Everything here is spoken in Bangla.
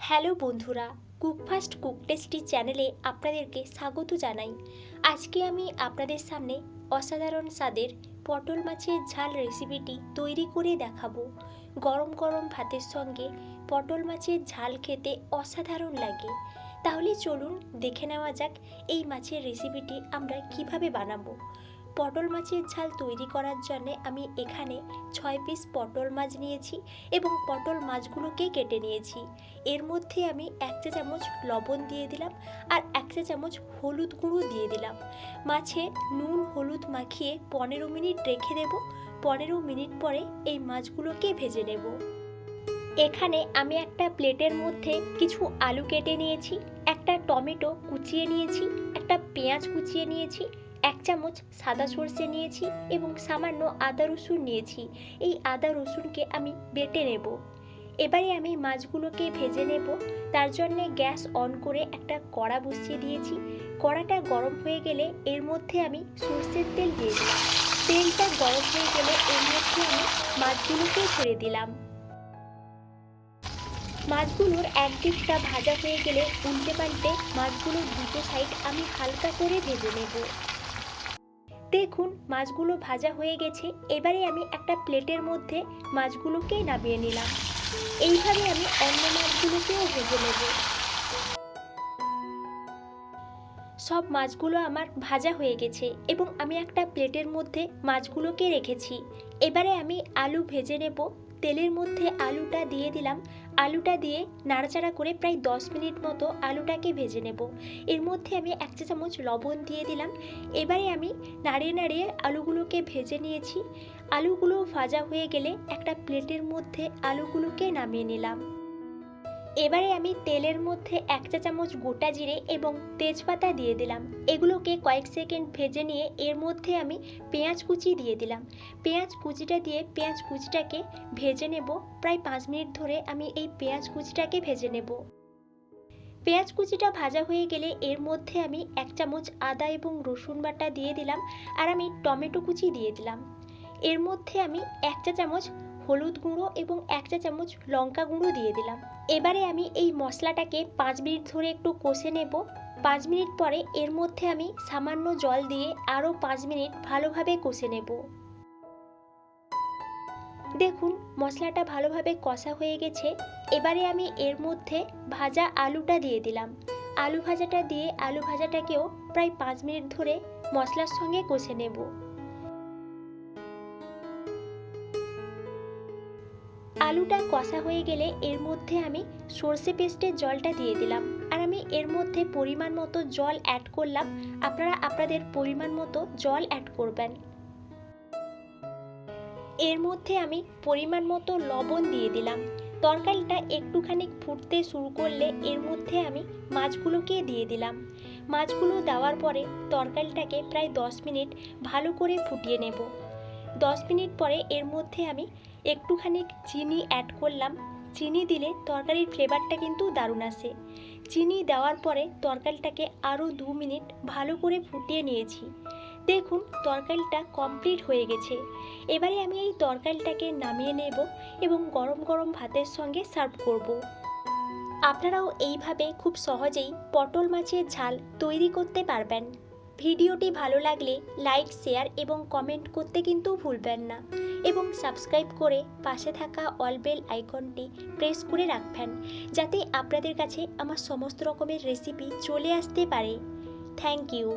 হ্যালো বন্ধুরা কুক ফাস্ট কুক টেস্টি চ্যানেলে আপনাদেরকে স্বাগত জানাই। আজকে আমি আপনাদের সামনে অসাধারণ স্বাদের পটল মাছের ঝাল রেসিপিটি তৈরি করে দেখাবো। গরম গরম ভাতের সঙ্গে পটল মাছের ঝাল খেতে অসাধারণ লাগে। তাহলে চলুন দেখে নেওয়া যাক এই মাছের রেসিপিটি আমরা কীভাবে বানাবো। পটল মাছের ঝাল তৈরি করার জন্য আমি এখানে ছয় পিস পটল মাছ নিয়েছি এবং পটল মাছগুলোকে কেটে নিয়েছি। এর মধ্যে আমি এক চা চামচ লবণ দিয়ে দিলাম আর এক চা চামচ হলুদ গুঁড়ো দিয়ে দিলাম। মাছে নুন হলুদ মাখিয়ে পনেরো মিনিট রেখে দেব। পনেরো মিনিট পরে এই মাছগুলোকে ভেজে নেব। এখানে আমি একটা প্লেটের মধ্যে কিছু আলু কেটে নিয়েছি, একটা টমেটো কুচিয়ে নিয়েছি, একটা পেঁয়াজ কুচিয়ে নিয়েছি এক চামচ সাদা সর্ষে নিয়েছি এবং সামান্য আদা রসুন নিয়েছি। এই আদা রসুনকে আমি বেটে নেব। এবারে আমি মাছগুলোকে ভেজে নেব। তার জন্যে গ্যাস অন করে একটা কড়া বসিয়ে দিয়েছি। কড়াটা গরম হয়ে গেলে এর মধ্যে আমি সর্ষের তেল দিয়ে তেলটা গরম হয়ে গেলে এর মধ্যে আমি মাছগুলোকে ছেড়ে দিলাম। মাছগুলোর একদিকটা ভাজা হয়ে গেলে উল্টে পাল্টে মাছগুলোর দুটো সাইড আমি হালকা করে ভেজে নেব। দেখুন, মাছগুলো ভাজা হয়ে গেছে। এবারে আমি একটা প্লেটের মধ্যে মাছগুলোকে নামিয়ে নিলাম। এইভাবে আমি অন্য মাছগুলোকেও ভেজে নেব। সব মাছগুলো আমার ভাজা হয়ে গেছে এবং আমি একটা প্লেটের মধ্যে মাছগুলোকে রেখেছি। এবারে আমি আলু ভেজে নেব। তেলের মধ্যে আলুটা দিয়ে দিলাম। আলুটা দিয়ে নাড়াচাড়া করে প্রায় দশ মিনিট মতো আলুটাকে ভেজে নেব। এর মধ্যে আমি এক চা চামচ লবণ দিয়ে দিলাম। এবারে আমি নাড়িয়ে নাড়িয়ে আলুগুলোকে ভেজে নিয়েছি। আলুগুলো ভাজা হয়ে গেলে একটা প্লেটের মধ্যে আলুগুলোকে নামিয়ে নিলাম। এবারে আমি তেলের মধ্যে এক চা চামচ গোটা জিরে এবং তেজপাতা দিয়ে দিলাম। এগুলোকে কয়েক সেকেন্ড ভেজে নিয়ে এর মধ্যে আমি পেঁয়াজ কুচি দিয়ে দিলাম। পেঁয়াজ কুচিটা দিয়ে পেঁয়াজ কুচিটাকে ভেজে নেব। প্রায় পাঁচ মিনিট ধরে আমি এই পেঁয়াজ কুচিটাকে ভেজে নেব। পেঁয়াজ কুচিটা ভাজা হয়ে গেলে এর মধ্যে আমি এক চামচ আদা এবং রসুন বাটা দিয়ে দিলাম। আর আমি টমেটো কুচি দিয়ে দিলাম। এর মধ্যে আমি এক চা চামচ হলুদ গুঁড়ো এবং এক চা চামচ লঙ্কা গুঁড়ো দিয়ে দিলাম। এবারে আমি এই মশলাটাকে পাঁচ মিনিট ধরে একটু কষে নেব। পাঁচ মিনিট পরে এর মধ্যে আমি সামান্য জল দিয়ে আরও পাঁচ মিনিট ভালোভাবে কষে নেব। দেখুন, মশলাটা ভালোভাবে কষা হয়ে গেছে। এবারে আমি এর মধ্যে ভাজা আলুটা দিয়ে দিলাম। আলু ভাজাটা দিয়ে আলু ভাজাটাকেও প্রায় পাঁচ মিনিট ধরে মশলার সঙ্গে কষে নেব। আলুটা কষা হয়ে গেলে এর মধ্যে আমি সর্ষে পেস্টের জলটা দিয়ে দিলাম। আর আমি এর মধ্যে পরিমাণ মতো জল অ্যাড করলাম। আপনারা আপনাদের পরিমাণ মতো জল অ্যাড করবেন। এর মধ্যে আমি পরিমাণ মতো লবণ দিয়ে দিলাম। তরকারিটা একটুখানি ফুটতে শুরু করলে এর মধ্যে আমি মাছগুলোকে দিয়ে দিলাম। মাছগুলো দেওয়ার পরে তরকারিটাকে প্রায় দশ মিনিট ভালো করে ফুটিয়ে নেব। দশ মিনিট পরে এর মধ্যে আমি একটুখানি চিনি অ্যাড করলাম। চিনি দিলে তরকারির ফ্লেভারটা কিন্তু দারুণ আসে। চিনি দেওয়ার পরে তরকারিটাকে আরও দু মিনিট ভালো করে ফুটিয়ে নিয়েছি। দেখুন, তরকারিটা কমপ্লিট হয়ে গেছে। এবারে আমি এই তরকারিটাকে নামিয়ে নেব এবং গরম গরম ভাতের সঙ্গে সার্ভ করব। আপনারাও এইভাবে খুব সহজেই পটল মাছের ঝাল তৈরি করতে পারবেন। ভিডিওটি ভালো লাগলে লাইক, শেয়ার এবং কমেন্ট করতে কিন্তু ভুলবেন না এবং সাবস্ক্রাইব করে পাশে থাকা অল বেল আইকনটি প্রেস করে রাখবেন যাতে আপনাদের কাছে আমার সমস্ত রকমের রেসিপি চলে আসতে পারে। Thank you